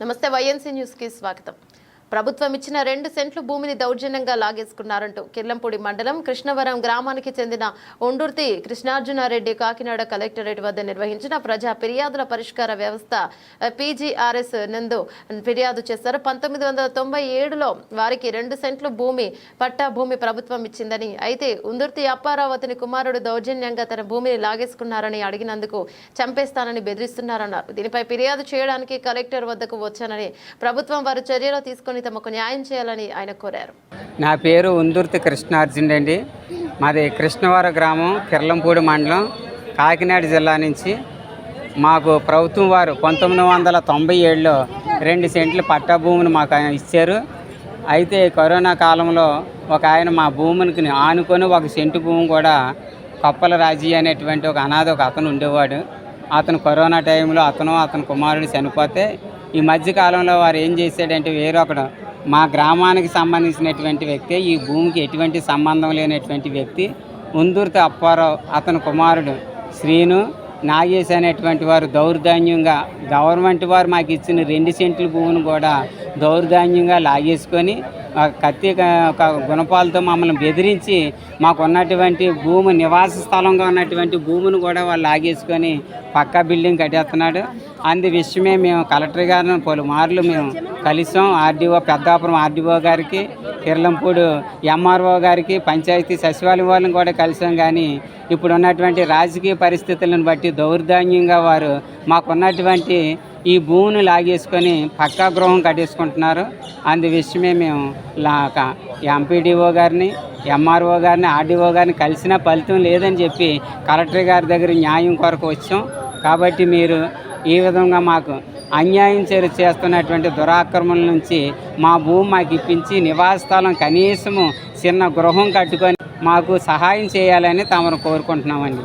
నమస్తే వైఎన్సీ న్యూస్కి స్వాగతం. ప్రభుత్వం ఇచ్చిన రెండు సెంట్లు భూమిని దౌర్జన్యంగా లాగేసుకున్నారంటూ కిర్లంపూడి మండలం కృష్ణవరం గ్రామానికి చెందిన ఉండుర్తి కృష్ణార్జునారెడ్డి కాకినాడ కలెక్టరేట్ వద్ద నిర్వహించిన ప్రజా ఫిర్యాదుల పరిష్కార వ్యవస్థ పీజీఆర్ఎస్ నందు ఫిర్యాదు చేశారు. పంతొమ్మిది వందల తొంభై ఏడులో వారికి రెండు సెంట్లు భూమి పట్టా భూమి ప్రభుత్వం ఇచ్చిందని అయితే ఉందుర్తి అప్పారావు అతని కుమారుడు దౌర్జన్యంగా తన భూమిని లాగేసుకున్నారని అడిగినందుకు చంపేస్తానని బెదిరిస్తున్నారన్నారు. దీనిపై ఫిర్యాదు చేయడానికి కలెక్టర్ వద్దకు వచ్చానని ప్రభుత్వం వారు చర్యలు తీసుకుని తమకు న్యాయం చేయాలని ఆయన కోరారు. నా పేరు ఉందుర్తి కృష్ణార్జున్ అండి మాది కృష్ణవర గ్రామం కిర్లంపూడి మండలం కాకినాడ జిల్లా నుంచి. మాకు ప్రభుత్వం వారు పంతొమ్మిది వందల తొంభై ఏడులో రెండు సెంట్లు పట్టా భూమిని మాకు ఆయన ఇచ్చారు. అయితే కరోనా కాలంలో ఒక ఆయన మా భూమికి ఆనుకొని ఒక సెంటు భూమి కూడా కప్పల రాజీ అనేటువంటి ఒక అనాథ ఒక అతను ఉండేవాడు. అతను కరోనా టైంలో అతను అతని కుమారుడు చనిపోతే ఈ మధ్యకాలంలో వారు ఏం చేశాడంటే వేరొకడు మా గ్రామానికి సంబంధించినటువంటి వ్యక్తి ఈ భూమికి ఎటువంటి సంబంధం లేనటువంటి వ్యక్తి ఉందూర్తి అప్పారావు అతని కుమారుడు శ్రీను నాగేశ్ అనేటువంటి వారు దౌర్ధాన్యంగా గవర్నమెంట్ వారు మాకు ఇచ్చిన రెండు సెంట్ల భూమిని కూడా దౌర్ధాన్యంగా లాగేసుకొని కత్తి ఒక గుణపాలతో మమ్మల్ని బెదిరించి మాకున్నటువంటి భూమి నివాస స్థలంగా ఉన్నటువంటి భూమిని కూడా వాళ్ళు లాగేసుకొని పక్కా బిల్డింగ్ కట్టేస్తున్నాడు. అందు విషయమే మేము కలెక్టర్ గారిని పలుమార్లు మేము కలిసాం. ఆర్డీఓ పెద్దాపురం ఆర్డీఓ గారికి కిర్లంపూడు ఎంఆర్ఓ గారికి పంచాయతీ సచివాలయం వాళ్ళని కూడా కలిసాం. కానీ ఇప్పుడు ఉన్నటువంటి రాజకీయ పరిస్థితులను బట్టి దౌర్ధాన్యంగా వారు మాకున్నటువంటి ఈ భూమిని లాగేసుకొని పక్కా గృహం కట్టేసుకుంటున్నారు. అందు విషయమే మేము లాక ఎంపీడీఓ గారిని ఎంఆర్ఓ గారిని ఆర్డీఓ గారిని కలిసినా ఫలితం లేదని చెప్పి కలెక్టర్ గారి దగ్గర న్యాయం కొరకు వచ్చాం. కాబట్టి మీరు ఈ విధంగా మాకు అన్యాయం చేరు చేస్తున్నటువంటి దురాక్రమణ నుంచి మా భూమి మాకు ఇప్పించి నివాస స్థలం కనీసము చిన్న గృహం కట్టుకొని మాకు సహాయం చేయాలని తమను కోరుకుంటున్నామండి.